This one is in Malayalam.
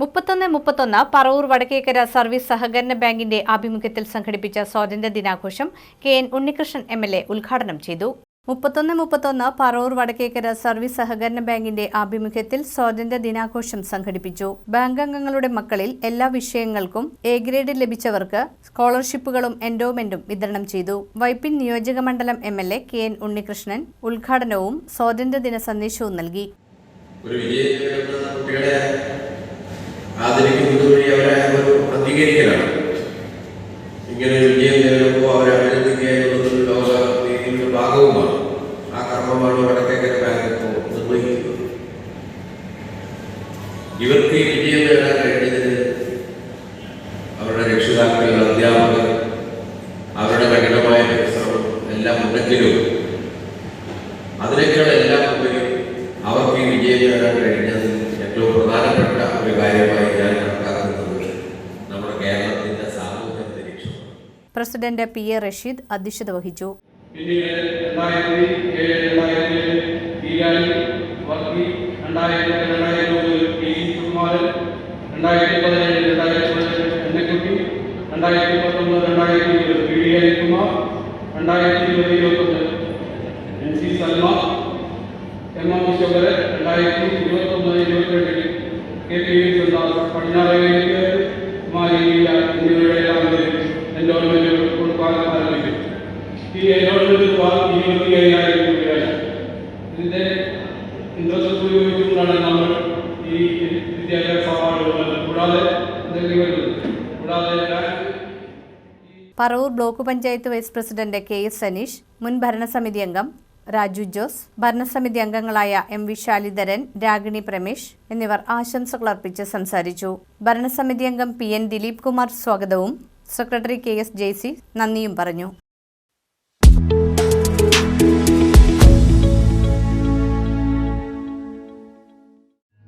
മുപ്പത്തൊന്ന് മുപ്പത്തൊന്ന് പറവൂർ വടക്കേക്കര സർവീസ് സഹകരണ ബാങ്കിന്റെ ആഭിമുഖ്യത്തിൽ സംഘടിപ്പിച്ച സ്വാതന്ത്ര്യ ദിനാഘോഷം K N Unnikrishnan M L A ഉദ്ഘാടനം ചെയ്തു. മുപ്പത്തൊന്ന് മുപ്പത്തൊന്ന് പറവൂർ വടക്കേക്കര സർവീസ് സഹകരണ ബാങ്കിന്റെ ആഭിമുഖ്യത്തിൽ സ്വാതന്ത്ര്യ ദിനാഘോഷം സംഘടിപ്പിച്ചു. ബാങ്ക് അംഗങ്ങളുടെ മക്കളിൽ എല്ലാ വിഷയങ്ങൾക്കും എ ഗ്രേഡ് ലഭിച്ചവർക്ക് സ്കോളർഷിപ്പുകളും എൻഡോമെന്റും വിതരണം ചെയ്തു. വൈപ്പിൻ നിയോജക മണ്ഡലം M L A K N Unnikrishnan ഉദ്ഘാടനവും സ്വാതന്ത്ര്യദിന സന്ദേശവും നൽകി. ഒരു ആദരിക്കുന്നത് വഴി അവരെ ഒരു പ്രതികരിക്കലാണ്. ഇങ്ങനെ വിജയം നേടുമ്പോൾ അവരെ അഭിനന്ദിക്കുക ലോക രീതിയുടെ ഭാഗവുമാണ്. ആ കർമ്മമാണ് വടക്കേക്കര ബാങ്ക് നിർവഹിക്കുന്നത്. ഇവർക്ക് ഈ വിജയം നേടാൻ കഴിഞ്ഞതിന് അവരുടെ രക്ഷിതാക്കൾ അധ്യാപകർ അവരുടെ കഠിനമായ പരിശ്രമം എല്ലാം ഉണ്ടെങ്കിലും അതിനേക്കാൾ എല്ലാം ഉപരി അവർക്ക് ഈ വിജയം നേടാൻ കഴിഞ്ഞത് പ്രസിഡന്റ് പി എ റഷീദ് അധ്യക്ഷത വഹിച്ചു. രണ്ടായിരത്തി ഇരുപത്തൊമ്പത് ഇരുപത്തിരണ്ടിൽ കെ. പി. ഈ ഉപയോഗിച്ചുകൊണ്ടാണ് നമ്മൾ ഈ വിദ്യാഭ്യാസ കൂടാതെ കൂടാതെ Paravur block panchayat vice president K S Saneesh മുൻ ഭരണസമിതി അംഗം രാജു ജോസ് ഭരണസമിതി അംഗങ്ങളായ എം വി ശാലിധരൻ രാഗിണി പ്രമേഷ് എന്നിവർ ആശംസകൾ അർപ്പിച്ച് സംസാരിച്ചു. ഭരണസമിതി അംഗം പി എൻ ദിലീപ് കുമാർ സ്വാഗതവും സെക്രട്ടറി കെ എസ് ജെയ്സി നന്ദിയും പറഞ്ഞു.